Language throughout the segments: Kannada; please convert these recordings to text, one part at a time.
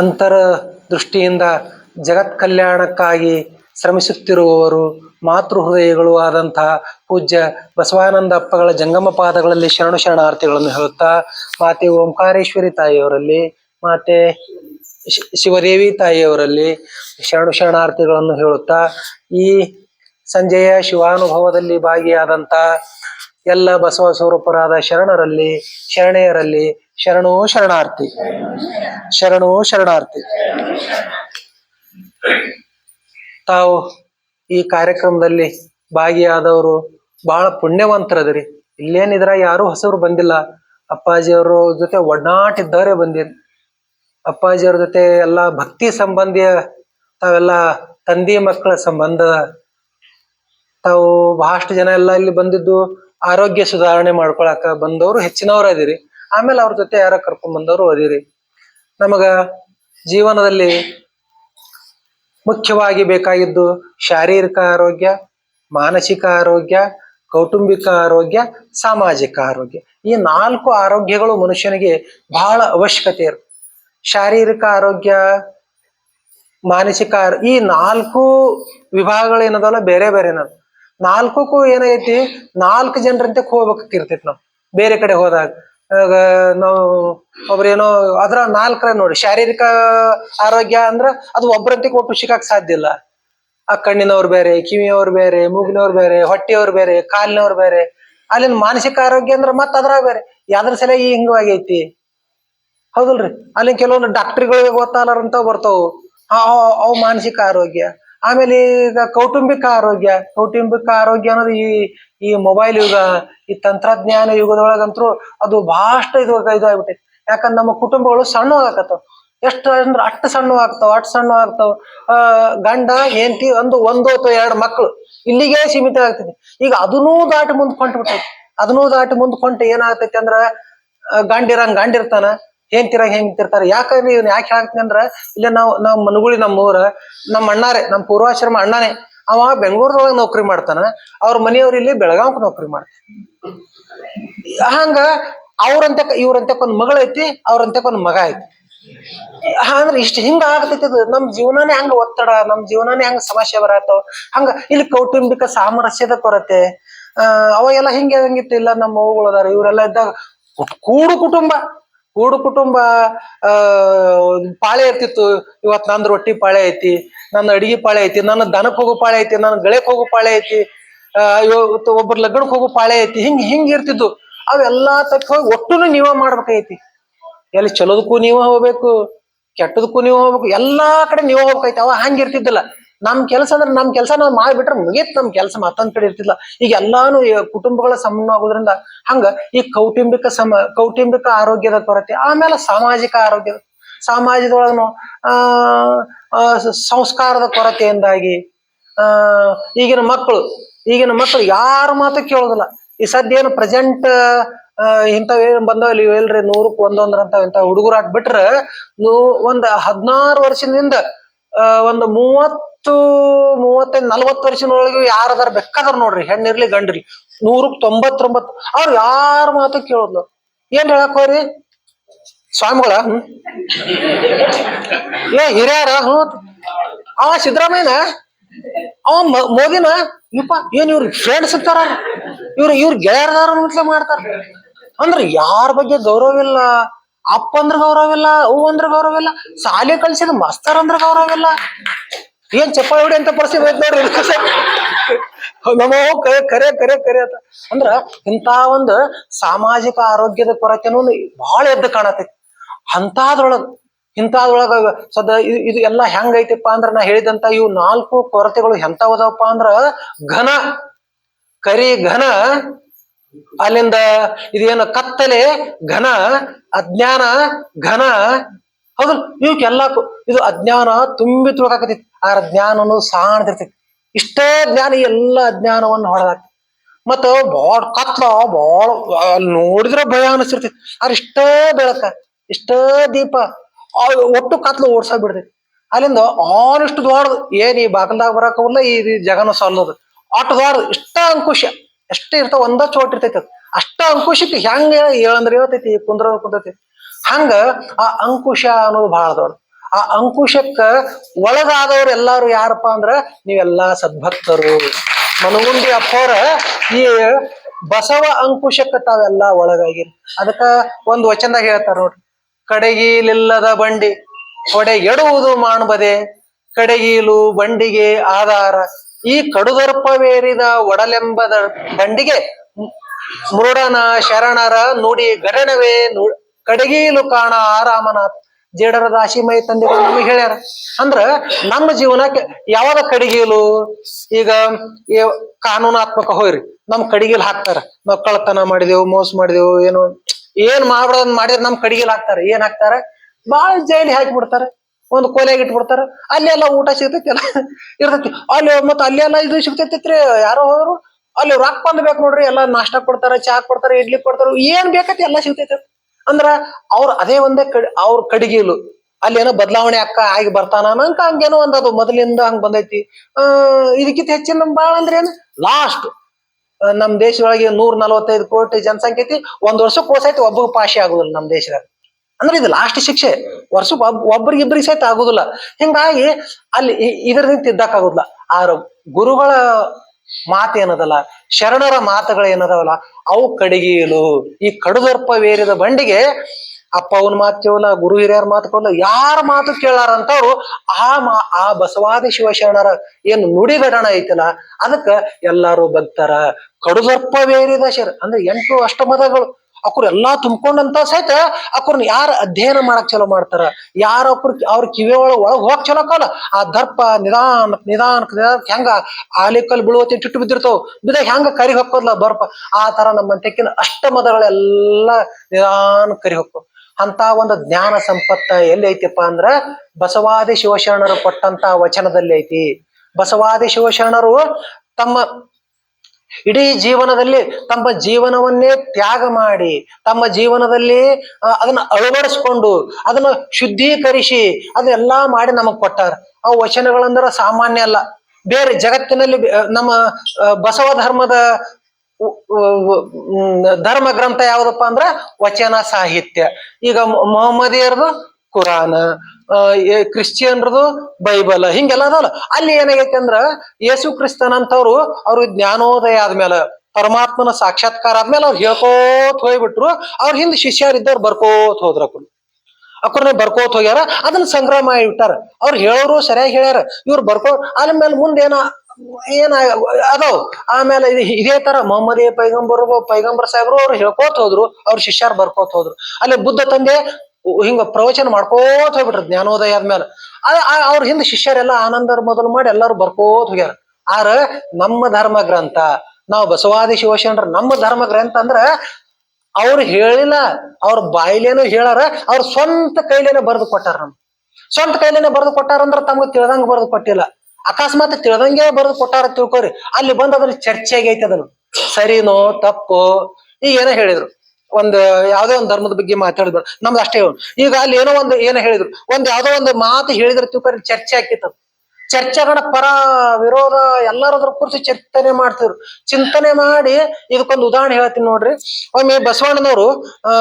ಅಂತರ ದೃಷ್ಟಿಯಿಂದ ಜಗತ್ ಕಲ್ಯಾಣಕ್ಕಾಗಿ ಶ್ರಮಿಸುತ್ತಿರುವವರು ಮಾತೃ ಹೃದಯಗಳು ಆದಂತಹ ಪೂಜ್ಯ ಬಸವಾನಂದ ಅಪ್ಪಗಳ ಜಂಗಮ ಪಾದಗಳಲ್ಲಿ ಶರಣು ಶರಣಾರ್ಥಿಗಳನ್ನು ಹೇಳುತ್ತಾ, ಮಾತೆ ಓಂಕಾರೇಶ್ವರಿ ತಾಯಿಯವರಲ್ಲಿ, ಮಾತೆ ಶಿವದೇವಿ ತಾಯಿಯವರಲ್ಲಿ ಶರಣು ಶರಣಾರ್ಥಿಗಳನ್ನು ಹೇಳುತ್ತಾ, ಈ ಸಂಜೆಯ ಶಿವಾನುಭವದಲ್ಲಿ ಭಾಗಿಯಾದಂತ ಎಲ್ಲ ಬಸವ ಸ್ವರೂಪರಾದ ಶರಣರಲ್ಲಿ, ಶರಣೆಯರಲ್ಲಿ ಶರಣೋ ಶರಣಾರ್ಥಿ. ಶರಣೋ ಶರಣಾರ್ಥಿ. ತಾವು ಈ ಕಾರ್ಯಕ್ರಮದಲ್ಲಿ ಭಾಗಿಯಾದವರು ಬಹಳ ಪುಣ್ಯವಂತರದ್ರಿ. ಇಲ್ಲೇನಿದ್ರ ಯಾರು ಹೊಸರು ಬಂದಿಲ್ಲ. ಅಪ್ಪಾಜಿಯವ್ರ ಜೊತೆ ಒಡನಾಟ ಇದ್ದವರೇ ಬಂದಿರಿ. ಅಪ್ಪಾಜಿಯವ್ರ ಜೊತೆ ಎಲ್ಲ ಭಕ್ತಿ ಸಂಬಂಧಿಯ ತಾವೆಲ್ಲ ತಂದೆ ಮಕ್ಕಳ ಸಂಬಂಧ ತಾವು ಬಹಳಷ್ಟು ಜನ ಎಲ್ಲ ಇಲ್ಲಿ ಬಂದಿದ್ದು. ಆರೋಗ್ಯ ಸುಧಾರಣೆ ಮಾಡ್ಕೊಳಕ ಬಂದವರು ಹೆಚ್ಚಿನವ್ರು ಅದಿರಿ ಆಮೇಲೆ ಅವ್ರ ಜೊತೆ ಯಾರ ಕರ್ಕೊಂಡ್ ಬಂದವರು ಅದಿರಿ. ನಮಗ ಜೀವನದಲ್ಲಿ ಮುಖ್ಯವಾಗಿ ಬೇಕಾಗಿದ್ದು ಶಾರೀರಿಕ ಆರೋಗ್ಯ, ಮಾನಸಿಕ ಆರೋಗ್ಯ, ಕೌಟುಂಬಿಕ ಆರೋಗ್ಯ, ಸಾಮಾಜಿಕ ಆರೋಗ್ಯ. ಈ ನಾಲ್ಕು ಆರೋಗ್ಯಗಳು ಮನುಷ್ಯನಿಗೆ ಬಹಳ ಅವಶ್ಯಕತೆ ಇರು ಶಾರೀರಿಕ ಆರೋಗ್ಯ, ಮಾನಸಿಕ ಈ ನಾಲ್ಕು ವಿಭಾಗಗಳು ಏನದಲ್ಲ ಬೇರೆ ಬೇರೆ ಏನದ. ನಾಲ್ಕಕ್ಕೂ ಏನೈತಿ ನಾಲ್ಕು ಜನರಂತೆ ಹೋಗ್ಬೇಕಿರ್ತೈತಿ ನಾವು ಬೇರೆ ಕಡೆ ಹೋದಾಗ. ನಾವು ಒಬ್ರೇನೋ ಅದ್ರ ನಾಲ್ಕರ ನೋಡಿ, ಶಾರೀರಿಕ ಆರೋಗ್ಯ ಅಂದ್ರ ಅದು ಒಬ್ಬರಂತೆ ಕೊಟ್ಟು ಸಿಗಾಕ್ ಸಾಧ್ಯ ಇಲ್ಲ. ಆ ಕಣ್ಣಿನವ್ರು ಬೇರೆ ಕಿವಿಯವ್ರು ಬೇರೆ, ಮೂಗಿನವ್ರು ಬೇರೆ, ಹೊಟ್ಟೆಯವ್ರು ಬೇರೆ, ಕಾಲಿನವ್ರು ಬೇರೆ. ಅಲ್ಲಿನ ಮಾನಸಿಕ ಆರೋಗ್ಯ ಅಂದ್ರ ಮತ್ತ ಅದ್ರಾಗ ಬೇರೆ. ಯಾವ್ದ್ರ ಸಲ ಈ ಆಗೈತಿ? ಹೌದಲ್ರಿ? ಅಲ್ಲಿ ಕೆಲವೊಂದು ಡಾಕ್ಟ್ರಿಗಳಿಗೆ ಗೊತ್ತಾಗಲಾರಂತ ಬರ್ತಾವು. ಅವು ಮಾನಸಿಕ ಆರೋಗ್ಯ. ಆಮೇಲೆ ಈಗ ಕೌಟುಂಬಿಕ ಆರೋಗ್ಯ ಕೌಟುಂಬಿಕ ಆರೋಗ್ಯ ಅನ್ನೋದು ಈ ಈ ಮೊಬೈಲ್ ಯುಗ, ಈ ತಂತ್ರಜ್ಞಾನ ಯುಗದೊಳಗಂತೂ ಅದು ಬಹಳಷ್ಟು ಇದು, ಇದಾಗ್ಬಿಟ್ಟೈತಿ. ಯಾಕಂದ್ರೆ ನಮ್ಮ ಕುಟುಂಬಗಳು ಸಣ್ಣ ಆಗಕತ್ತಾವ ಎಷ್ಟು ಅಂದ್ರೆ ಅಷ್ಟು ಸಣ್ಣ ಆಗ್ತಾವ ಅಷ್ಟು ಸಣ್ಣ ಆಗ್ತಾವ ಗಂಡ, ಹೆಂಡತಿ, ಒಂದು ಒಂದು ಅಥವಾ ಎರಡು ಮಕ್ಕಳು ಇಲ್ಲಿಗೆ ಸೀಮಿತ ಆಗ್ತೈತಿ ಈಗ ಅದನ್ನೂ ದಾಟಿ ಮುಂದೆ ಕೊಂಟ್ಬಿಟ್ಟೈತಿ ಅದನ್ನೂ ದಾಟಿ ಮುಂದೆ ಕೊಂಟು ಏನಾಗ್ತೈತಿ ಅಂದ್ರ ಗಂಡಿರಂಗ್ ಗಂಡಿರ್ತಾನ. ಹೆಂಡ್ತಿರಂಗ್ ಹೆಂಡ್ತಿರ್ತಾರ ಯಾಕಂದ್ರೆ ಇವ್ನ ಯಾಕೆ ಹೇಳ್ತೀನಿ ಅಂದ್ರ, ಇಲ್ಲ ನಾವು ನಾವು ಮನುಗುಳಿ ನಮ್ಮ ಊರ ನಮ್ಮ ಅಣ್ಣಾರೆ ನಮ್ಮ ಪೂರ್ವಾಶ್ರಮ ಅಣ್ಣನೇ, ಅವ ಬೆಂಗಳೂರದೊಳಗ ನೌಕರಿ ಮಾಡ್ತಾನ, ಅವ್ರ ಮನೆಯವ್ರು ಇಲ್ಲಿ ಬೆಳಗಾಂಕ ನೌಕರಿ ಮಾಡ್ತಾರ ಹಂಗ ಅವ್ರಂತ, ಇವ್ರಂತೆ ಒಂದ್ ಮಗಳ ಐತಿ ಅವ್ರಂತೆ ಒಂದ್ ಮಗ ಐತಿ. ಅಂದ್ರೆ ಇಷ್ಟ ಹಿಂಗ ಆಗ್ತೈತಿ ಅದು ನಮ್ ಜೀವನಾನೇ ಹಂಗ ಒತ್ತಡ, ನಮ್ ಜೀವನಾನೇ ಹಂಗ ಸಮಸ್ಯೆ ಬರತ್ತವ. ಹಂಗ ಇಲ್ಲಿ ಕೌಟುಂಬಿಕ ಸಾಮರಸ್ಯದ ಕೊರತೆ ಅವಾಗೆಲ್ಲ ಹಿಂಗೆ ಹಂಗಿತ್ತು, ಇಲ್ಲ ನಮ್ಮ ಅವುಗಳದಾರ ಇವರೆಲ್ಲ ಇದ್ದಾಗ ಕೂಡು ಕುಟುಂಬ. ಕೂಡು ಕುಟುಂಬ, ಆ, ಪಾಳೆ ಇರ್ತಿತ್ತು. ಇವತ್ ನಂದ್ ರೊಟ್ಟಿ ಪಾಳೆ ಐತಿ ನನ್ನ ಅಡಿಗೆ ಪಾಳೆ ಐತಿ ನನ್ನ ದನಕ್ ಹೋಗು ಪಾಳೆ ಐತಿ ನನ್ನ ಗಳೆಕ್ ಹೋಗು ಪಾಳೆ ಐತಿ ಇವತ್ತು ಒಬ್ಬರ ಲಗ್ನಕ್ ಹೋಗು ಪಾಳೆ ಐತಿ, ಹಿಂಗ್ ಹಿಂಗ್ ಇರ್ತಿದ್ದು. ಅವೆಲ್ಲಾ ತಕ್ಕ ಹೋಗಿ ಒಟ್ಟುನು ನೀವ ಮಾಡ್ಬೇಕಾಗೈತಿ. ಎಲ್ಲಿ ಚಲೋದಕ್ಕೂ ನೀವ ಹೋಗ್ಬೇಕು, ಕೆಟ್ಟದಕ್ಕೂ ನೀವು ಹೋಗ್ಬೇಕು, ಎಲ್ಲಾ ಕಡೆ ನೀವು ಹೋಗ್ಬೇಕೈತಿ ಅವ ಹಂಗ ಇರ್ತಿದ್ದಿಲ್ಲ. ನಮ್ ಕೆಲಸ ಅಂದ್ರೆ ನಮ್ ಕೆಲಸ ನಾವ್ ಮಾಡ್ಬಿಟ್ರೆ ಮುಗಿತು ನಮ್ ಕೆಲಸ, ಮತ್ತೊಂದ್ ಕಡೆ ಇರ್ತಿಲ್ಲ ಈಗ ಎಲ್ಲಾನು ಕುಟುಂಬಗಳ ಸಮನ್ವಯ ಆಗೋದ್ರಿಂದ ಹಂಗ ಈ ಕೌಟುಂಬಿಕ ಸಮ, ಕೌಟುಂಬಿಕ ಆರೋಗ್ಯದ ಕೊರತೆ, ಆಮೇಲೆ ಸಾಮಾಜಿಕ ಆರೋಗ್ಯದ, ಸಮಾಜದೊಳಗನು, ಆ ಸಂಸ್ಕಾರದ ಕೊರತೆಯಿಂದಾಗಿ, ಆ, ಈಗಿನ ಮಕ್ಕಳು ಈಗಿನ ಮಕ್ಕಳು ಯಾರ ಮಾತು ಕೇಳೋದಿಲ್ಲ. ಈ ಸದ್ಯ ಏನು ಪ್ರೆಸೆಂಟ್ ಇಂಥವ್ ಏನ್ ಬಂದವಲ್ಲಿ ಇವೆಲ್ರಿ ನೂರಕ್ಕೆ ಒಂದೊಂದ್ರ ಅಂತ ಇಂಥ ಹುಡುಗರು ಬಿಟ್ರ ನೂ, ಒಂದ್ ಹದಿನಾರು ವರ್ಷದಿಂದ ಒಂದು ಮೂವತ್ತು, ಮೂವತ್ತೈದು, ನಲ್ವತ್ತು ವರ್ಷದೊಳಗೆ ಯಾರದಾರ ಬೇಕಾದ್ರ ನೋಡ್ರಿ, ಹೆಣ್ಣಿರ್ಲಿ ಗಂಡ್ರಿ ನೂರಕ್ ತೊಂಬತ್ತೊಂಬತ್ತು. ಅವ್ರು ಯಾರ ಮಾತು ಕೇಳೋದ್ಲು? ಏನ್ ಹೇಳಕ್ ಹೋರಿ ಸ್ವಾಮಿಗಳ? ಏ, ಹಿರಿಯರ? ಹ್ಞೂ. ಅವ ಸಿದ್ದರಾಮಯ್ಯನ? ಅವ ಮೋದಿನ? ಇಪ್ಪ ಏನ್ ಇವ್ರ ಫ್ರೆಂಡ್ಸ್ ಇರ್ತಾರ ಇವ್ರು, ಇವ್ರ ಗೆಳೆಯರದಾರ ಮಾಡ್ತಾರ. ಅಂದ್ರೆ ಯಾರ ಬಗ್ಗೆ ಗೌರವ ಇಲ್ಲ ಅಪ್ಪ ಅಂದ್ರ ಗೌರವ ಇಲ್ಲ, ಹೂ ಅಂದ್ರ ಗೌರವ ಇಲ್ಲ ಸಾಲಿ ಕಳ್ಸಿದ ಮಾಸ್ತರ್ ಅಂದ್ರ ಗೌರವ ಇಲ್ಲ. ಏನ್ ಚಪ್ಪಾಳಿ ಹೊಡಿ ಅಂತ ಪರಿಸ್ಥಿತಿ ಐತ್ ನೋಡ್ರಿ ನಮೋ ಕರೆ ಕರೆ ಕರೆ ಕರೆ ಅಂತ. ಅಂದ್ರ ಇಂತ ಒಂದು ಸಾಮಾಜಿಕ ಆರೋಗ್ಯದ ಕೊರತೆನೂ ಬಹಳ ಎದ್ದು ಕಾಣತೈತಿ. ಅಂತಾದ್ರೊಳಗ ಇಂತಾದ್ರೊಳಗ ಸದ ಇದು ಎಲ್ಲ ಹೆಂಗೈತಿಪ್ಪ ಅಂದ್ರ ನಾ ಹೇಳಿದಂತ ಇವು ನಾಲ್ಕು ಕೊರತೆಗಳು ಎಂತಾವದಪ್ಪ ಅಂದ್ರ ಘನ. ಕರಿ ಘನ ಅಲ್ಲಿಂದ ಇದೇನು ಕತ್ತಲೆ, ಘನ, ಅಜ್ಞಾನ, ಘನ. ಹೌದು ಇವಕ್ಕೆಲ್ಲ ಇದು ಅಜ್ಞಾನ ತುಂಬಿ ತುಳಕಾಕತೈತಿ ಆ ಜ್ಞಾನನು ಸಾಣದಿರ್ತೈತಿ. ಇಷ್ಟೇ ಜ್ಞಾನ ಎಲ್ಲ ಅಜ್ಞಾನವನ್ನು ಹೊಡೆದಾಕ್ತಿ ಮತ್ತ ಬಾಳ್ ಕತ್ಲ ಬಾಳ್ ನೋಡಿದ್ರೆ ಭಯ ಅನಿಸ್ತಿರ್ತೈತಿ ಆದ್ರೆ ಇಷ್ಟೇ ಬೆಳಕ, ಇಷ್ಟೇ ದೀಪ ಒಟ್ಟು ಕತ್ಲು ಓಡ್ಸಾ ಬಿಡ್ತೈತಿ. ಅಲ್ಲಿಂದ ಆನಿಷ್ಟು ದೊಡ್ಡದು ಏನ್ ಈ ಬಾಗಲ್ದಾಗ ಬರಾಕವಲ್ಲ ಈ ಜಗನ ಸಲ್ಲದು ಅಷ್ಟು ದೊಡ್ಡದು ಇಷ್ಟ ಅಂಕುಶ. ಎಷ್ಟೇ ಇರ್ತಾವ ಒಂದ ಚೋಟ್ ಇರ್ತೈತಿ ಅದು. ಅಷ್ಟ ಅಂಕುಶಕ್ಕೆ ಹೆಂಗ ಹೇಳಂದ್ರೆ ಹೇಳ್ತೈತಿ ಕುಂದ್ರ ಕುಂತೈತಿ ಹಂಗ ಆ ಅಂಕುಶ ಅನ್ನೋದು ಬಹಳ ದೊಡ್ಡ ಆ ಅಂಕುಶಕ್ಕ ಒಳಗಾದವ್ರು ಎಲ್ಲಾರು ಯಾರಪ್ಪ ಅಂದ್ರ ನೀವೆಲ್ಲಾ ಸದ್ಭಕ್ತರು. ಮನಗುಂಡಿ ಅಪ್ಪವ್ರ, ಈ ಬಸವ ಅಂಕುಶಕ್ಕ ತಾವೆಲ್ಲ ಒಳಗಾಗಿರಿ. ಅದಕ್ಕ ಒಂದ್ ವಚನದಾಗ ಹೇಳ್ತಾರ ನೋಡ್ರಿ. ಕಡೆಗೀಲಿಲ್ಲದ ಬಂಡಿ, ಹೊಡೆಗೆಡುವುದು ಮಾಣ್ಬದೆ. ಕಡೆಗೀಲು ಬಂಡಿಗೆ ಆಧಾರ. ಈ ಕಡುದರ್ಪವೇರಿದ ಒಡಲೆಂಬದ ದಂಡಿಗೆ ಮೃಡನ ಶರಣರ ನುಡಿ ಗರಣವೇ ಕಡಿಗೀಲು ಕಾಣ ಆರಾಮನಾಥ್ ಜೇಡರ ರಾಶಿ ಮೈ ತಂದೆಗಳು ನಮಗೆ ಹೇಳ್ಯಾರ. ಅಂದ್ರ ನಮ್ಮ ಜೀವನಕ್ಕೆ ಯಾವಾಗ ಕಡಿಗೀಲು? ಈಗ ಕಾನೂನಾತ್ಮಕ ಹೋಯ್ರಿ ನಮ್ ಕಡಿಗೀಲ್ ಹಾಕ್ತಾರ. ನಾವ್ ಕಳ್ತನ ಮಾಡಿದೆವು, ಮೋಸ ಮಾಡಿದೆವು, ಏನು, ಏನ್ ಮಾಡ್ಬಾರ್ದ್ ಮಾಡಿದ್ರೆ ನಮ್ ಕಡಿಗೀಲ್ ಹಾಕ್ತಾರ. ಏನ್ ಹಾಕ್ತಾರ? ಬಾಳ ಜೈಲಿ ಹಾಕಿ ಬಿಡ್ತಾರ. ಒಂದು ಕೊಲೆಗೆ ಇಟ್ಬಿಡ್ತಾರ. ಅಲ್ಲಿ ಎಲ್ಲ ಊಟ ಸಿಗ್ತೈತಿ ಎಲ್ಲ ಇರ್ತೈತಿ. ಅಲ್ಲಿ ಮತ್ತ ಅಲ್ಲಿ ಎಲ್ಲ ಇದು ಸಿಗ್ತೈತಿ ಯಾರೋ ಹೋದ್ರು. ಅಲ್ಲಿ ರೊಕ್ಕ ಬಂದ್ಬೇಕು ನೋಡ್ರಿ, ಎಲ್ಲ ನಾಷ್ಟ ಕೊಡ್ತಾರ, ಚಾ ಕೊಡ್ತಾರ, ಇಡ್ಲಿ ಕೊಡ್ತಾರ, ಏನ್ ಬೇಕೈತಿ ಎಲ್ಲ ಸಿಗ್ತೈತಿ. ಅಂದ್ರ ಅವ್ರ ಅದೇ ಒಂದೇ ಕಡಿ, ಅವ್ರ ಕಡಿಗೆಲು. ಅಲ್ಲಿ ಏನೋ ಬದಲಾವಣೆ ಅಕ್ಕ ಆಗಿ ಬರ್ತಾನ ಅನ್ನಂಕ ಹಂಗೇನೋ ಒಂದ್ ಅದು ಮೊದಲಿಂದ ಹಂಗ್ ಬಂದೈತಿ. ಆ, ಇದಕ್ಕಿಂತ ಹೆಚ್ಚಿನ ನಮ್ ಬಾಳ ಅಂದ್ರೆ ಏನು? ಲಾಸ್ಟ್ ನಮ್ ದೇಶದೊಳಗೆ ನೂರ ನಲವತ್ತೈದು ಕೋಟಿ ಜನಸಂಖ್ಯೆ ಐತಿ. ಒಂದ್ ವರ್ಷಕ್ಕೆ ಹೋಸೈತಿ ಒಬ್ಬ ಪಾಶಿ ಆಗುದಿಲ್ಲ ನಮ್ ದೇಶದಾಗ. ಅಂದ್ರೆ ಇದು ಲಾಸ್ಟ್ ಶಿಕ್ಷೆ. ವರ್ಷಕ್ಕೆ ಒಬ್ ಒಬ್ರಿಗೆ ಇಬ್ಬರಿಗೆ ಸಹಿತ ಆಗುದಿಲ್ಲ. ಹಿಂಗಾಗಿ ಅಲ್ಲಿ ಇದರಿಂದ ತಿದ್ದಕ್ಕಾಗೋದಿಲ್ಲ. ಆರ ಗುರುಗಳ ಮಾತೇನದಲ್ಲ ಶರಣರ ಮಾತುಗಳು ಏನದವಲ್ಲ, ಅವು ಕಡಿಗೀಲು ಈ ಕಡುದರ್ಪವೇರಿದ ಬಂಡಿಗೆ ಅಪ್ಪ ಅವನ ಮಾತು ಕೇಳಲ್ಲ, ಗುರು ಹಿರಿಯರ ಮಾತು ಕೇಳಲ್ಲ, ಯಾರ ಮಾತು ಕೇಳಾರಂತವ್ರು ಆ ಮಾ, ಆ ಬಸವಾದಿ ಶಿವಶರಣರ ಏನು ನುಡಿಗಡಣ ಐತಲ್ಲ, ಅದಕ್ಕ ಎಲ್ಲಾರು ಬಗ್ತಾರ ಕಡುದರ್ಪವೇರಿದ ಶರ, ಅಂದ್ರೆ ಎಂಟು ಅಷ್ಟಮದಗಳು. ಅಕ್ರು ಎಲ್ಲಾ ತುಂಬ್ಕೊಂಡಂತ ಸಹಿತ ಅಕ್ರನ್ನ ಯಾರ ಅಧ್ಯಯನ ಮಾಡಕ್ ಚಲೋ ಮಾಡ್ತಾರ? ಯಾರ ಅಕ್ರ ಅವ್ರ ಕಿವಿ ಒಳಗ್ ಒಳಗ್ ಹೋಗಕ್ ಚಲೋ ಕಾಲ? ಆ ದರ್ಪ, ನಿಧಾನ ನಿಧಾನ, ನಿಧಾನಕ್ ಹೆಂಗ ಆಲಿಕಲ್ ಬೀಳುವತ್ತೆ ಚುಟ್ಟು ಬಿದ್ದಿರ್ತಾವ. ಬಿದ್ದಾಗ ಹೆಂಗ ಕರಿ ಹೊಕ್ಕೋದ್ಲ ಬರ್ಪ? ಆ ತರ ನಮ್ಮ ತೆಕ್ಕಿನ ಅಷ್ಟಮದಗಳೆಲ್ಲ ನಿಧಾನ ಕರಿ ಹೊಕ್ಕೋ ಅಂತ ಒಂದು ಜ್ಞಾನ ಸಂಪತ್ತ ಎಲ್ಲಿ ಐತಿಪ್ಪ ಅಂದ್ರ ಬಸವಾದಿ ಶಿವಶರಣರು ಕೊಟ್ಟಂತ ವಚನದಲ್ಲಿ ಐತಿ. ಬಸವಾದಿ ಶಿವಶರಣರು ತಮ್ಮ ಇಡೀ ಜೀವನದಲ್ಲಿ ತಮ್ಮ ಜೀವನವನ್ನೇ ತ್ಯಾಗ ಮಾಡಿ, ತಮ್ಮ ಜೀವನದಲ್ಲಿ ಅದನ್ನ ಅಳವಡಿಸ್ಕೊಂಡು, ಅದನ್ನ ಶುದ್ಧೀಕರಿಸಿ ಅದನ್ನೆಲ್ಲಾ ಮಾಡಿ ನಮಗ್ ಕೊಟ್ಟಾರ. ಆ ವಚನಗಳಂದ್ರ ಸಾಮಾನ್ಯ ಅಲ್ಲ. ಬೇರೆ ಜಗತ್ತಿನಲ್ಲಿ ನಮ್ಮ ಬಸವ ಧರ್ಮದ ಧರ್ಮ ಗ್ರಂಥ ಯಾವ್ದಪ್ಪ ಅಂದ್ರ ವಚನ ಸಾಹಿತ್ಯ. ಈಗ ಮೊಹಮ್ಮದಿಯರ್ದು ಕುರಾನ್ ಕ್ರಿಶ್ಚಿಯನ್ರದು ಬೈಬಲ್, ಹಿಂಗೆಲ್ಲ ಅದಲ್ಲ ಅಲ್ಲಿ ಏನಾಗೈತಂದ್ರ ಯೇಸು ಕ್ರಿಸ್ತನಂತವ್ರು ಅವ್ರ ಜ್ಞಾನೋದಯ ಆದ್ಮೇಲೆ, ಪರಮಾತ್ಮನ ಸಾಕ್ಷಾತ್ಕಾರ ಆದ್ಮೇಲೆ ಅವ್ರು ಹೇಳ್ಕೋತ ಹೋಗ್ಬಿಟ್ರು. ಅವ್ರ ಹಿಂದ್ ಶಿಷ್ಯರಿದ್ದವ್ರು ಬರ್ಕೋತ್ ಹೋದ್ರ ಅಕ್ರು ಅಕ್ರನ್ನ ಬರ್ಕೋತ್ ಹೋಗ್ಯಾರ, ಅದನ್ನ ಸಂಗ್ರಹ ಮಾಡಿಬಿಟ್ಟಾರ ಅವ್ರು ಹೇಳೋರು ಸರಿಯಾಗಿ ಹೇಳ್ಯಾರ. ಇವ್ರು ಬರ್ಕೋ ಆಮೇಲೆ ಮುಂದೇನ ಏನ ಅದಾವ್. ಆಮೇಲೆ ಇದೇ ತರ ಮೊಹಮ್ಮದಿ ಪೈಗಂಬರ್ ಪೈಗಂಬರ್ ಸಾಹೇಬ್ರು ಅವ್ರು ಹೇಳ್ಕೋತ ಹೋದ್ರು. ಅವ್ರ ಶಿಷ್ಯರು ಬರ್ಕೋತ ಹೋದ್ರು. ಅಲ್ಲಿ ಬುದ್ಧ ತಂದೆ ಹಿಂಗ ಪ್ರವಚನ ಮಾಡ್ಕೋತ ಹೋಗ್ಬಿಟ್ರ ಜ್ಞಾನೋದಯ ಆದ್ಮೇಲೆ. ಅವ್ರ ಹಿಂದೆ ಶಿಷ್ಯರೆಲ್ಲ ಆನಂದರ್ ಮೊದಲು ಮಾಡಿ ಎಲ್ಲಾರು ಬರ್ಕೋತ ಹೋಗ್ಯಾರ. ಆರ ನಮ್ಮ ಧರ್ಮ ಗ್ರಂಥ, ನಾವು ಬಸವಾದಿ ಶಿವಶರಣರ ನಮ್ಮ ಧರ್ಮ ಗ್ರಂಥ ಅಂದ್ರ ಅವ್ರು ಹೇಳಿಲ್ಲ, ಅವ್ರ ಬಾಯಿಲೇನು ಹೇಳಾರ ಅವ್ರ ಸ್ವಂತ ಕೈಲೇನೆ ಬರೆದು ಕೊಟ್ಟಾರ ನಮ್ ಸ್ವಂತ ಕೈಲೇನೆ ಬರೆದು ಕೊಟ್ಟಾರ ಅಂದ್ರ ತಮ್ಗೆ ತಿಳ್ದಂಗ ಬರೆದು ಕೊಟ್ಟಿಲ್ಲ. ಅಕಸ್ಮಾತ್ ತಿಳ್ದಂಗೆ ಬರೆದು ಕೊಟ್ಟಾರ ತಿಳ್ಕೊರಿ. ಅಲ್ಲಿ ಬಂದ ಅದ್ರ ಚರ್ಚೆ ಆಗೈತೆ ಅದನ್ನು. ಸರಿನೋ ತಪ್ಪೋ? ಈಗ ಏನೋ ಹೇಳಿದ್ರು. ಒಂದ್ ಯಾವ್ದೋ ಒಂದ್ ಧರ್ಮದ ಬಗ್ಗೆ ಮಾತಾಡಿದ್ರು. ನಮ್ದು ಅಷ್ಟೇ. ಈಗ ಅಲ್ಲಿ ಏನೋ ಒಂದು ಏನೋ ಹೇಳಿದ್ರು. ಒಂದ್ ಯಾವ್ದೋ ಒಂದು ಮಾತು ಹೇಳಿದ್ರೆ ತಿಳ್ಕೊರಿ ಚರ್ಚೆ ಆಗ್ತಿತ್ತು. ಚರ್ಚೆಗಳ ಪರ ವಿರೋಧ ಎಲ್ಲರದ್ರ ಕುರಿತು ಚಿಂತನೆ ಮಾಡ್ತಿದ್ರು. ಚಿಂತನೆ ಮಾಡಿ ಇದಕ್ಕೊಂದು ಉದಾಹರಣೆ ಹೇಳ್ತೀನಿ ನೋಡ್ರಿ. ಒಮ್ಮೆ ಬಸವಣ್ಣನವರು, ಆ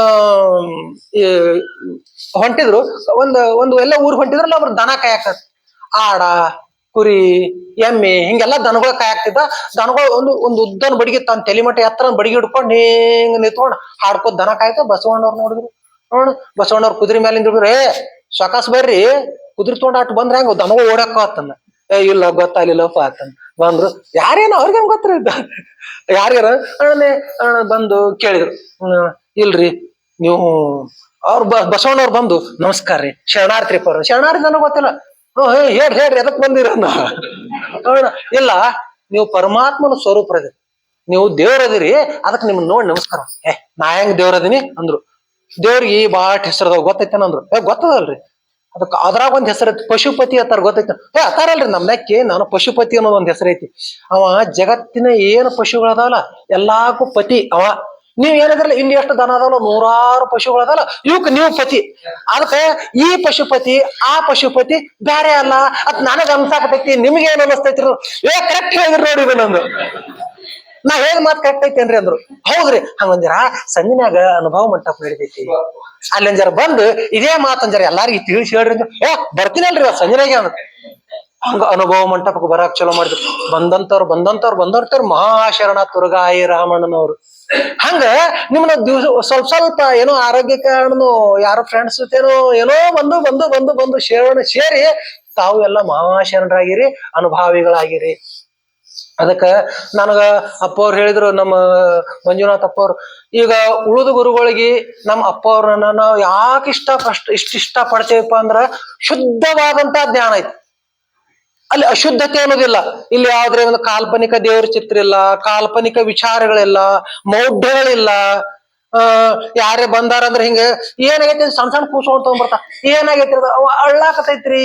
ಹೊಂಟಿದ್ರು. ಒಂದು ಒಂದು ಎಲ್ಲ ಊರ್ ಹೊಂಟಿದ್ರಲ್ಲ, ಅವ್ರ ದನ ಕಾಯಕ ಆಡ ಕುರಿ, ಎಮ್ಮೆ, ಹಿಂಗೆಲ್ಲ ದನಗಳ ಕಾಯಾಕ್ತಿದ್ದ. ದನಗಳು ಒಂದು ಒಂದು ಉದ್ದನ ಬಡಿಗೆ ತನ್ನ ತಲೆಮಟ್ಟ ಎತ್ತರ ಬಡಿಗೆ ಹಿಡ್ಕೊಂಡು ಹಿಂಗ್ ನಿಂತ್ಕೊಂಡು ಹಾಡ್ಕೋತ ದನ ಕಾಯ್ತ ಬಸವಣ್ಣವ್ರು ನೋಡಿದ್ರು. ನೋಡು, ಬಸವಣ್ಣವ್ರ ಕುದುರೆ ಮೇಲಿಂದ ಏ ಸೊಕಾಸ್ ಬರ್ರಿ ಕುದುರೆ ತೊಗೊಂಡು ಆಟ ಬಂದ್ರೆ ಹೆಂಗ ದನಗಳು ಓಡಾಕ ಆತನ ಏ, ಇಲ್ಲ, ಗೊತ್ತಾಗ್ಲಿಲ್ಲಪ್ಪ ಆತನ ಬಂದ್ರು. ಯಾರೇನು ಅವ್ರಿಗೆ ಹೆಂಗ್ ಗೊತ್ತಿರ ಯಾರ್ಯಾರ? ಅಣ್ಣ ಬಂದು ಕೇಳಿದ್ರು. ಇಲ್ರಿ, ನೀವು ಅವ್ರ ಬಸವಣ್ಣವ್ರು ಬಂದು, ನಮಸ್ಕಾರ ರೀ, ಶರಣಾರ್ಥಿ ಪರ. ಶರಣಾರ್ಥಿ ನನಗೆ ಗೊತ್ತಿಲ್ಲ ಹೇಳ್ರಿ ಹೇಳ್ರಿ ಎದಕ್ ಬಂದಿರ ಇಲ್ಲ, ನೀವು ಪರಮಾತ್ಮನ ಸ್ವರೂಪರದಿ ನೀವು ದೇವ್ರದಿರಿ ಅದಕ್ಕೆ ನಿಮ್ಗೆ ನೋಡಿ ನಮಸ್ಕಾರ. ಏ, ನಾ ಹೆಂಗ್ ದೇವ್ರದೀನಿ ಅಂದ್ರು. ದೇವ್ರಿಗೆ ಬಾಟ್ ಹೆಸರದ ಗೊತ್ತೈತೇನ ಅಂದ್ರು. ಏ, ಗೊತ್ತದಲ್ರಿ. ಅದಕ್ಕ ಅದ್ರಾಗ ಒಂದ್ ಹೆಸರು ಐತಿ, ಪಶುಪತಿ ಅತ್ತಾರ, ಗೊತ್ತೈತೆ. ಏ, ಅತ್ತಾರಲ್ರಿ, ನಮ್ ನೆಕ್ಕಿ ನಾನು ಪಶುಪತಿ ಅನ್ನೋದು ಒಂದ್ ಹೆಸರು ಐತಿ. ಅವ ಜಗತ್ತಿನ ಏನು ಪಶುಗಳದಾವಲ್ಲ ಎಲ್ಲಾಕು ಪತಿ ಅವ. ನೀವ್ ಏನಿದ್ರಲ್ಲ ಇಲ್ಲಿ ಎಷ್ಟು ದನ ಅದಲ್ಲ ನೂರಾರು ಪಶುಗಳದಲ್ಲ ಇವಕ್ ನೀವು ಪತಿ. ಅದಕ್ಕೆ ಈ ಪಶುಪತಿ, ಆ ಪಶುಪತಿ ಬೇರೆ ಅಲ್ಲ. ಅದ್ ನನಗ ಅನ್ಸಾಕತೈತಿ ನಿಮ್ಗೆ ಏನ್ ಅನಸ್ತೈತಿ ಏ ಕರೆಕ್ಟ್ ಹೇಳಿದ್ರು ನೋಡಿ ಇದು ನಂದು. ನಾ ಹೇಳ ಮಾತ್ ಕರೆಕ್ಟ್ ಅಂದ್ರು. ಹೌದ್ರಿ, ಹಂಗಂದಿರ ಸಂಜಿನ್ಯಾಗ ಅನುಭವ ಮಂಟಪ ನಡಿತೈತಿ. ಅಲ್ಲಿ ಅಂಜಾರ ಬಂದು ಇದೇ ಮಾತ್ ಅಂಜಾರ ಎಲ್ಲಾರಿಗೆ ತಿಳಿಸಿ ಹೇಳ್ರಿ ಅಂದ್ರೆ. ಏ, ಬರ್ತೀನಲ್ರಿ ಸಂಜೆನಾಗೆ ಅಂದ್ರು ಹಂಗ ಅನುಭವ ಮಂಟಪಕ್ಕೆ ಬರಾಕ್ ಚಲೋ ಮಾಡಿದ್ರು. ಬಂದಂತವ್ರು ಬಂದಂತವ್ರು ಬಂದವ್ರ ಮಹಾಶರಣ ತುರ್ಗಾಯಿ ರಾಮಣ್ಣನವ್ರು. ಹಂಗ ನಿಮ್ಮನ್ನ ದಿವ್ಸ ಸ್ವಲ್ಪ ಸ್ವಲ್ಪ ಏನೋ ಆರೋಗ್ಯ ಕಾರಣನು, ಯಾರೋ ಫ್ರೆಂಡ್ಸ್ ಜೊತೆನೋ ಏನೋ ಬಂದು ಬಂದು ಬಂದು ಬಂದು ಶರಣ ಸೇರಿ ತಾವು ಎಲ್ಲ ಮಹಾಶರಣರಾಗಿರಿ, ಅನುಭಾವಿಗಳಾಗಿರಿ. ಅದಕ್ಕ ನನಗ ಅಪ್ಪ ಅವ್ರು ಹೇಳಿದ್ರು, ನಮ್ಮ ಮಂಜುನಾಥ್ ಅಪ್ಪ ಅವ್ರು ಈಗ ಉಳಿದ ಗುರುಗಳಿಗೆ ನಮ್ಮ ಅಪ್ಪ ಅವ್ರನ್ನ ನಾವು ಯಾಕೆ ಇಷ್ಟ ಇಷ್ಟ ಇಷ್ಟ ಪಡ್ತೇವಪ್ಪ ಅಂದ್ರ ಶುದ್ಧವಾದಂತ ಜ್ಞಾನ ಐತಿ. ಅಲ್ಲಿ ಅಶುದ್ಧತೆ ಅನ್ನೋದಿಲ್ಲ. ಇಲ್ಲಿ ಆದ್ರೆ ಒಂದು ಕಾಲ್ಪನಿಕ ದೇವರ ಚಿತ್ರ ಇಲ್ಲ, ಕಾಲ್ಪನಿಕ ವಿಚಾರಗಳಿಲ್ಲ, ಮೌಢ್ಯಗಳಿಲ್ಲ. ಆ, ಯಾರೇ ಬಂದಾರ ಅಂದ್ರೆ ಹಿಂಗ, ಏನಾಗೈತಿ ಸಣ್ಣ ಸಣ್ಣ ಕೂಸು ತಗೊಂಡ್ಬರ್ತಾ. ಏನಾಗೈತಿ ಅಳ್ಳಾಕತೈತ್ರಿ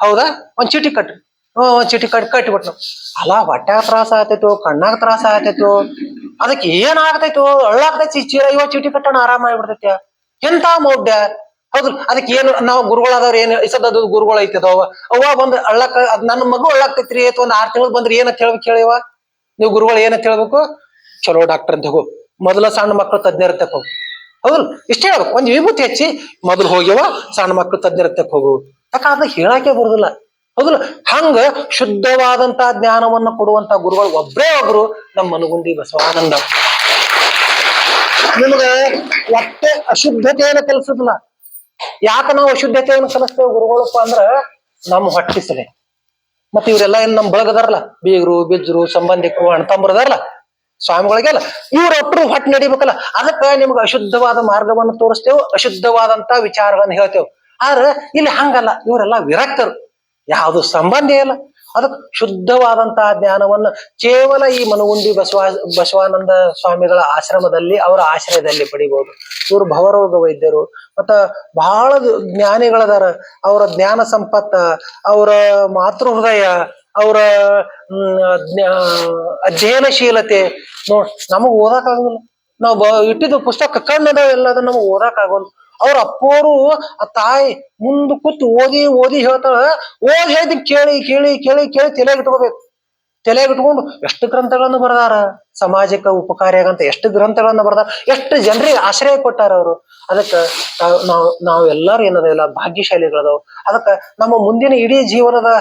ಹೌದಾ? ಒಂದ್ ಚೀಟಿ ಕಟ್ರಿ ಹ್ಮ್, ಒಂದ್ ಚೀಟಿ ಕಟ್ ಕಟ್ಟಿಬಿಟ್ನು ಅಲ್ಲ ಹೊಟ್ಯಾಗ ತ್ರಾಸ ಆಗತೈತೋ, ಕಣ್ಣಾಗ ತ್ರಾಸ ಆಗತೈತೋ. ಅದಕ್ಕೆ ಏನ್ ಅಳ್ಳಾಕತೈತಿ ಅಳ್ಳಾಗ್ತೈತಿ ಚೀರ, ಇವ ಚೀಟಿ ಕಟ್ಟೋಣ ಆರಾಮ ಆಗ್ಬಿಡ್ತೈತ್ಯ ಎಂತ ಮೌಢ್ಯ? ಹೌದು, ಅದಕ್ಕೆ ಏನು ನಾವು ಗುರುಗಳಾದವ್ರು ಏನು ಇಸದ್ದು ಗುರುಗಳು ಐತದವ ಅವ್ವ. ಬಂದ್ ಅಳ್ಳಕ್ ಅದ್ ನನ್ನ ಮಗು ಅಳ್ಳಾಕ್ತೈತ್ರಿ ಅಥವಾ ಒಂದ್ ಆರ್ ತಿಂಗಳು ಬಂದ್ರೆ ಏನ ಹೇಳ್ಬೇಕು ಹೇಳಿವ ನೀವು ಗುರುಗಳು ಏನ ಕೇಳ್ಬೇಕು? ಚಲೋ ಡಾಕ್ಟರ್ ಅಂತ ಹೋಗು. ಮೊದಲ ಸಣ್ಣ ಮಕ್ಕಳು ತಜ್ಞರ ಹೋಗು. ಹೌದು, ಇಷ್ಟ ಹೇಳ್ಬೇಕು. ಒಂದ್ ವಿಭೂತಿ ಹೆಚ್ಚಿ ಮೊದಲು ಹೋಗ್ಯವ, ಸಣ್ಣ ಮಕ್ಕಳು ತಜ್ಞರ ಹೋಗು. ಯಾಕ ಅದ ಹೇಳಾಕೆ ಬರುದಿಲ್ಲ? ಹೌದಲ್ಲ ಹಂಗ ಶುದ್ಧವಾದಂತ ಜ್ಞಾನವನ್ನ ಕೊಡುವಂತ ಗುರುಗಳು ಒಬ್ಬರೇ ಒಬ್ರು ನಮ್ಮ ಮನಗುಂಡಿ ಬಸವಾನಂದ. ನಿಮ್ಗ ಒಟ್ಟೆ ಅಶುದ್ಧತೆಯನ್ನ ಕಲಿಸುದಿಲ್ಲ ಯಾಕ ನಾವು ಅಶುದ್ಧತೆಯನ್ನು ಕಲಿಸ್ತೇವೆ ಗುರುಗಳಪ್ಪ ಅಂದ್ರ ನಮ್ಮ ಹೊಟ್ಟಿಸಲೆ. ಮತ್ತೆ ಇವರೆಲ್ಲ ಏನ್ ನಮ್ ಬಳಗದಾರಲ್ಲ? ಬೀಗರು, ಬಿಜ್ರು, ಸಂಬಂಧಿಕರು ಅಣ್ತಂಬ್ರದಾರಲ್ಲ ಸ್ವಾಮಿಗಳಿಗೆಲ್ಲ. ಇವ್ರ ಒಟ್ಟರು ಹೊಟ್ಟೆ ನಡಿಬೇಕಲ್ಲ. ಅದಕ್ಕ ನಿಮ್ಗೆ ಅಶುದ್ಧವಾದ ಮಾರ್ಗವನ್ನು ತೋರಿಸ್ತೇವೆ, ಅಶುದ್ಧವಾದಂತ ವಿಚಾರಗಳನ್ನು ಹೇಳ್ತೇವೆ. ಆದ್ರೆ ಇಲ್ಲಿ ಹಂಗಲ್ಲ. ಇವರೆಲ್ಲ ವಿರಕ್ತರು. ಯಾವುದು ಸಂಬಂಧ ಇಲ್ಲ. ಅದಕ್ಕೆ ಶುದ್ಧವಾದಂತಹ ಜ್ಞಾನವನ್ನ ಕೇವಲ ಈ ಮನಗುಂಡಿ ಬಸವ, ಬಸವಾನಂದ ಸ್ವಾಮಿಗಳ ಆಶ್ರಮದಲ್ಲಿ, ಅವರ ಆಶ್ರಯದಲ್ಲಿ ಪಡಿಬಹುದು ಇವರು ಭವರೋಗ ವೈದ್ಯರು. ಮತ್ತ ಬಹಳ ಜ್ಞಾನಿಗಳದಾರ ಅವರ ಜ್ಞಾನ ಸಂಪತ್ತ, ಅವರ ಮಾತೃ ಹೃದಯ ಅವರ ಅಧ್ಯಯನಶೀಲತೆ. ನೋಡ್, ನಮಗ್ ಓದಕ್ ಆಗೋದಿಲ್ಲ. ನಾವು ಬ, ಇಟ್ಟಿದ್ದು ಪುಸ್ತಕ ಕಣ್ಣದ ಎಲ್ಲದನ್ನ ನಮಗ್ ಓದಕ್ ಅವ್ರ ಅಪ್ಪೋರು, ಆ ತಾಯಿ ಮುಂದ ಕೂತು ಓದಿ ಓದಿ ಹೇಳ್ತಾಳ. ಓದಿ ಹೇಳಿದ್ ಕೇಳಿ ಕೇಳಿ ಕೇಳಿ ಕೇಳಿ ತಲೆಯಾಗ ಇಟ್ಕೋಬೇಕು. ತಲೆಯಾಗ ಇಟ್ಕೊಂಡು ಎಷ್ಟು ಗ್ರಂಥಗಳನ್ನು ಬರೆದಾರ? ಸಮಾಜಕ್ಕೆ ಉಪಕಾರಿಯಾಗಂತ ಎಷ್ಟು ಗ್ರಂಥಗಳನ್ನ ಬರ್ದಾರ? ಎಷ್ಟು ಜನರಿಗೆ ಆಶ್ರಯ ಕೊಟ್ಟಾರ ಅವರು? ಅದಕ್ಕೆ ನಾವು ನಾವು ನಾವೆಲ್ಲರೂ ಏನದಿಲ್ಲ ಭಾಗ್ಯಶಾಲಿಗಳದಾವ್. ಅದಕ್ಕ ನಮ್ಮ ಮುಂದಿನ ಇಡೀ ಜೀವನದ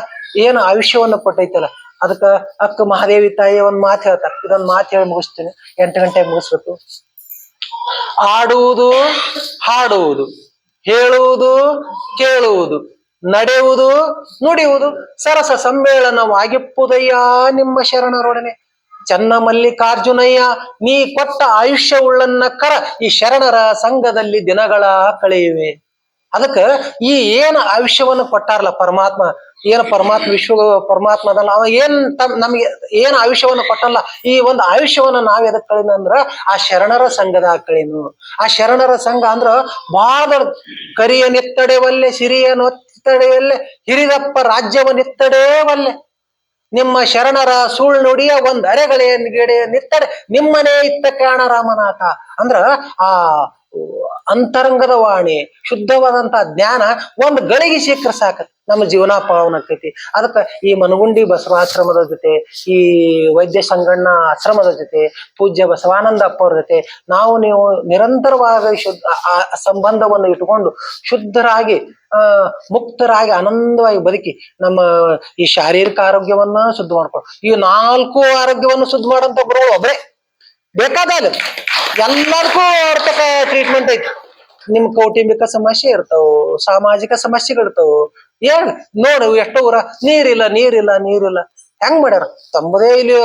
ಏನು ಆಯುಷ್ಯವನ್ನ ಕೊಟ್ಟೈತಲ್ಲ, ಅದಕ್ಕ ಅಕ್ಕ ಮಹಾದೇವಿ ತಾಯಿ ಒಂದ್ ಮಾತು ಹೇಳ್ತಾರ. ಇದೊಂದು ಮಾತು ಹೇಳಿ ಮುಗಿಸ್ತೀನಿ. ಎಂಟು ಗಂಟೆ ಮುಗಿಸ್ಬೇಕು. ಆಡುವುದು, ಹಾಡುವುದು, ಹೇಳುವುದು, ಕೇಳುವುದು, ನಡೆಯುವುದು, ನುಡಿಯುವುದು, ಸರಸ ಸಮ್ಮೇಳನವಾಗಿಪ್ಪುದಯ್ಯ ನಿಮ್ಮ ಶರಣರೊಡನೆ. ಚನ್ನ ಮಲ್ಲಿಕಾರ್ಜುನಯ್ಯ ನೀ ಕೊಟ್ಟ ಆಯುಷ್ಯ ಉಳ್ಳನ್ನ ಕರ, ಈ ಶರಣರ ಸಂಘದಲ್ಲಿ ದಿನಗಳ ಕಳೆಯುವೆ. ಅದಕ್ಕ ಈ ಏನ್ ಆಯುಷ್ಯವನ್ನು ಕೊಟ್ಟಾರಲ್ಲ ಪರಮಾತ್ಮ, ಏನ್ ಪರಮಾತ್ಮ ವಿಶ್ವ ಪರಮಾತ್ಮ ಅದಲ್ಲ ಅವ ಏನ್ ನಮ್ಗೆ ಏನ್ ಆಯುಷ್ಯವನ್ನ ಕೊಟ್ಟಲ್ಲ, ಈ ಒಂದು ಆಯುಷ್ಯವನ್ನ ನಾವ್ ಎದಕ್ ಕಳಿನ ಅಂದ್ರ ಆ ಶರಣರ ಸಂಘದ ಕಳಿನು. ಆ ಶರಣರ ಸಂಘ ಅಂದ್ರ ದೊಡ್ಡ ಕರಿಯ ನಿತ್ತಡೆವಲ್ಲೆ ಸಿರಿಯ ನೊತ್ತಡೆಯಲ್ಲೆ ಹಿರಿದಪ್ಪ ರಾಜ್ಯವ ನಿತ್ತಡೆವಲ್ಲೆ ನಿಮ್ಮ ಶರಣರ ಸುಳ್ಳು ನುಡಿಯ ಒಂದ್ ಅರೆಗಳೇನ್ ಗಿಡ ನಿತ್ತಡೆ, ನಿಮ್ಮನೆ ಇತ್ತ ಕಾಣ ರಾಮನಾಥ ಅಂದ್ರ ಆ ಅಂತರಂಗದ ವಾಣಿ, ಶುದ್ಧವಾದಂತ ಜ್ಞಾನ ಒಂದು ಗಳಿಗೆ ಸಿಕ್ಕರೆ ಸಾಕ. ನಮ್ಮ ಜೀವನ ಪಾವನಕ್ಕೈತಿ ಅದಕ್ಕ ಈ ಮನಗುಂಡಿ ಬಸವಾಶ್ರಮದ ಜೊತೆ, ಈ ವೈದ್ಯ ಸಂಗಣ್ಣ ಆಶ್ರಮದ ಜೊತೆ, ಪೂಜ್ಯ ಬಸವಾನಂದ ಅಪ್ಪ ಅವ್ರ ಜೊತೆ, ನಾವು ನೀವು ನಿರಂತರವಾಗಿ ಶುದ್ಧ, ಆ ಸಂಬಂಧವನ್ನು ಇಟ್ಟುಕೊಂಡು ಶುದ್ಧರಾಗಿ, ಆ, ಮುಕ್ತರಾಗಿ, ಆನಂದವಾಗಿ ಬದುಕಿ, ನಮ್ಮ ಈ ಶಾರೀರಿಕ ಆರೋಗ್ಯವನ್ನ ಶುದ್ಧ ಮಾಡ್ಕೊಂಡು ಈ ನಾಲ್ಕು ಆರೋಗ್ಯವನ್ನು ಶುದ್ಧ ಮಾಡಂತ ಗುರುಗಳು ಒಬ್ರೇ. ಬೇಕಾದಾಗ ಎಲ್ಲದಕ್ಕೂ ಅರ್ಥಕ ಟ್ರೀಟ್ಮೆಂಟ್ ಐತಿ. ನಿಮ್ ಕೌಟುಂಬಿಕ ಸಮಸ್ಯೆ ಇರ್ತಾವ, ಸಾಮಾಜಿಕ ಸಮಸ್ಯೆಗಳಿರ್ತಾವ ಏನ್? ನೋಡು, ಎಷ್ಟೋ ಊರ ನೀರಿಲ್ಲ ನೀರಿಲ್ಲ ನೀರಿಲ್ಲ. ಹೆಂಗ್ ಮಾಡ್ಯಾರ? ತಮ್ಮದೇ ಇಲ್ಲಿ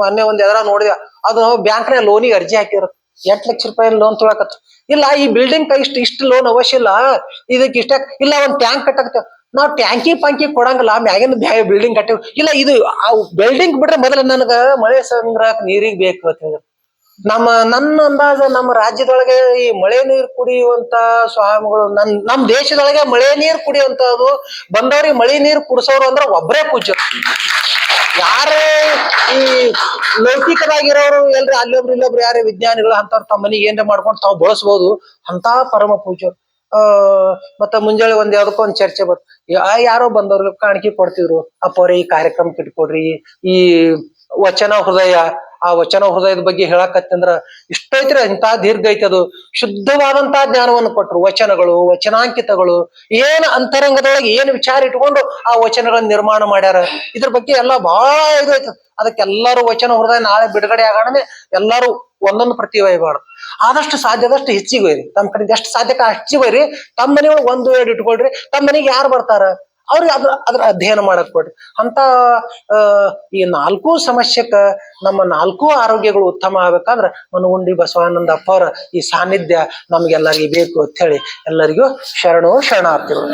ಮೊನ್ನೆ ಒಂದ್ ಎದರ ನೋಡಿದ. ಅದು ಬ್ಯಾಂಕ್ನ ಲೋನಿಗೆ ಅರ್ಜಿ ಹಾಕಿದ್ರು. ಎಂಟ್ ಲಕ್ಷ ರೂಪಾಯಿ ಲೋನ್ ತೊಳಕತ್ತ ಇಲ್ಲ, ಈ ಬಿಲ್ಡಿಂಗ್ ಇಷ್ಟ, ಇಷ್ಟು ಲೋನ್ ಅವಶ್ಯ ಇಲ್ಲ. ಇದಕ್ಕೆ ಇಷ್ಟ, ಇಲ್ಲ, ಒಂದ್ ಟ್ಯಾಂಕ್ ಕಟ್ಟಕತ್ತ ನಾವ್ ಟ್ಯಾಂಕಿ ಪಾಂಕಿ ಕೊಡಂಗಿಲ್ಲ. ಮ್ಯಾಗಿನ ಬಿಲ್ಡಿಂಗ್ ಕಟ್ಟಿವ್. ಇಲ್ಲ, ಇದು ಆ ಬಿಲ್ಡಿಂಗ್ ಬಿಟ್ರೆ ಮೊದಲ ನನಗ ಮಳೆ ಸಂಗ್ರಹ ನೀರಿಗೆ ಬೇಕು ಅಂತ ಹೇಳಿದ್ರು. ನಮ್ಮ, ನನ್ನ ಅಂದಾಜ ನಮ್ಮ ರಾಜ್ಯದೊಳಗೆ ಈ ಮಳೆ ನೀರು ಕುಡಿಯುವಂತ ಸ್ವಾಮಿಗಳು, ನನ್, ನಮ್ ದೇಶದೊಳಗೆ ಮಳೆ ನೀರು ಕುಡಿಯುವಂತದ್ದು ಬಂದವ್ರಿಗೆ ಮಳೆ ನೀರು ಕುಡಿಸೋರು ಅಂದ್ರೆ ಒಬ್ರೇ ಪೂಜ್ಯ. ಯಾರೇ ಈ ಲೌಕಿಕರಾಗಿರೋರು, ಎಲ್ರಿ ಅಲ್ಲೊಬ್ರು ಇಲ್ಲೊಬ್ರು ಯಾರೇ ವಿಜ್ಞಾನಿಗಳು ಅಂತವ್ರು ತಮ್ಮ ಮನೆಗೆ ಏನ್ರ ಮಾಡ್ಕೊಂಡು ತಾವು ಬಳಸ್ಬೋದು ಅಂತ ಪರಮ ಪೂಜ್ಯರು ಆ, ಮತ್ತ ಮುಂಜಾನೆ ಒಂದ್ ಯಾವ್ದಕ್ಕೋ ಒಂದ್ ಚರ್ಚೆ ಬರ್ತ ಯಾರೋ ಬಂದವ್ರಿಗೆ ಕಾಣಿಕೆ ಕೊಡ್ತಿದ್ರು, ಅಪ್ಪವ್ರೆ ಈ ಕಾರ್ಯಕ್ರಮಕ್ಕೆ ಇಟ್ಕೊಡ್ರಿ, ಈ ವಚನ ಹೃದಯ ಆ ವಚನ ಹೃದಯದ ಬಗ್ಗೆ ಹೇಳಕತ್ತಂದ್ರ ಇಷ್ಟೈತ್ರಿ ಇಂಥ ದೀರ್ಘ ಐತಿ ಅದು. ಶುದ್ಧವಾದಂತಹ ಜ್ಞಾನವನ್ನು ಕೊಟ್ಟರು ವಚನಗಳು, ವಚನಾಂಕಿತಗಳು, ಏನ್ ಅಂತರಂಗದೊಳಗೆ ಏನ್ ವಿಚಾರ ಇಟ್ಕೊಂಡು ಆ ವಚನಗಳನ್ನ ನಿರ್ಮಾಣ ಮಾಡ್ಯಾರ. ಇದ್ರ ಬಗ್ಗೆ ಎಲ್ಲ ಬಹಳ ಇದು ಐತೆ. ಅದಕ್ಕೆಲ್ಲರೂ ವಚನ ಹೃದಯ ನಾಳೆ ಬಿಡುಗಡೆ ಆಗೋಣ ಎಲ್ಲರೂ ಒಂದೊಂದು ಪ್ರತಿ ಒಯ್ಯಬಾರ್ದು ಆದಷ್ಟು ಸಾಧ್ಯದಷ್ಟು ಹೆಚ್ಚಿಗೆ ಒಯ್ರಿ. ತಮ್ಮ ಕಡೆಗೆ ಎಷ್ಟು ಸಾಧ್ಯಕ್ಕೆ ಹೆಚ್ಚಿಗೆ ಒಯ್ರಿ. ತಮ್ಮ ಮನೆಯೊಳಗೆ ಒಂದು ಎರಡು ಇಟ್ಕೊಳ್ರಿ. ತಮ್ಮ ಮನೆಗೆ ಯಾರು ಬರ್ತಾರ? ಅವ್ರಿಗೆ ಅದ್ರ ಅದ್ರ ಅಧ್ಯಯನ ಮಾಡಕ್ ಕೊಡ್ರಿ ಅಂತ ಈ ನಾಲ್ಕು ಸಮಸ್ಯೆಕ ನಮ್ಮ ನಾಲ್ಕು ಆರೋಗ್ಯಗಳು ಉತ್ತಮ ಆಗ್ಬೇಕಾದ್ರ ಮನಗುಂಡಿ ಬಸವಾನಂದ ಅಪ್ಪ ಅವರ ಈ ಸಾನ್ನಿಧ್ಯ ನಮ್ಗೆಲ್ಲರಿಗೂ ಬೇಕು ಅಂತ ಹೇಳಿ ಎಲ್ಲರಿಗೂ ಶರಣು ಶರಣಾರ್ಥಿಗಳು.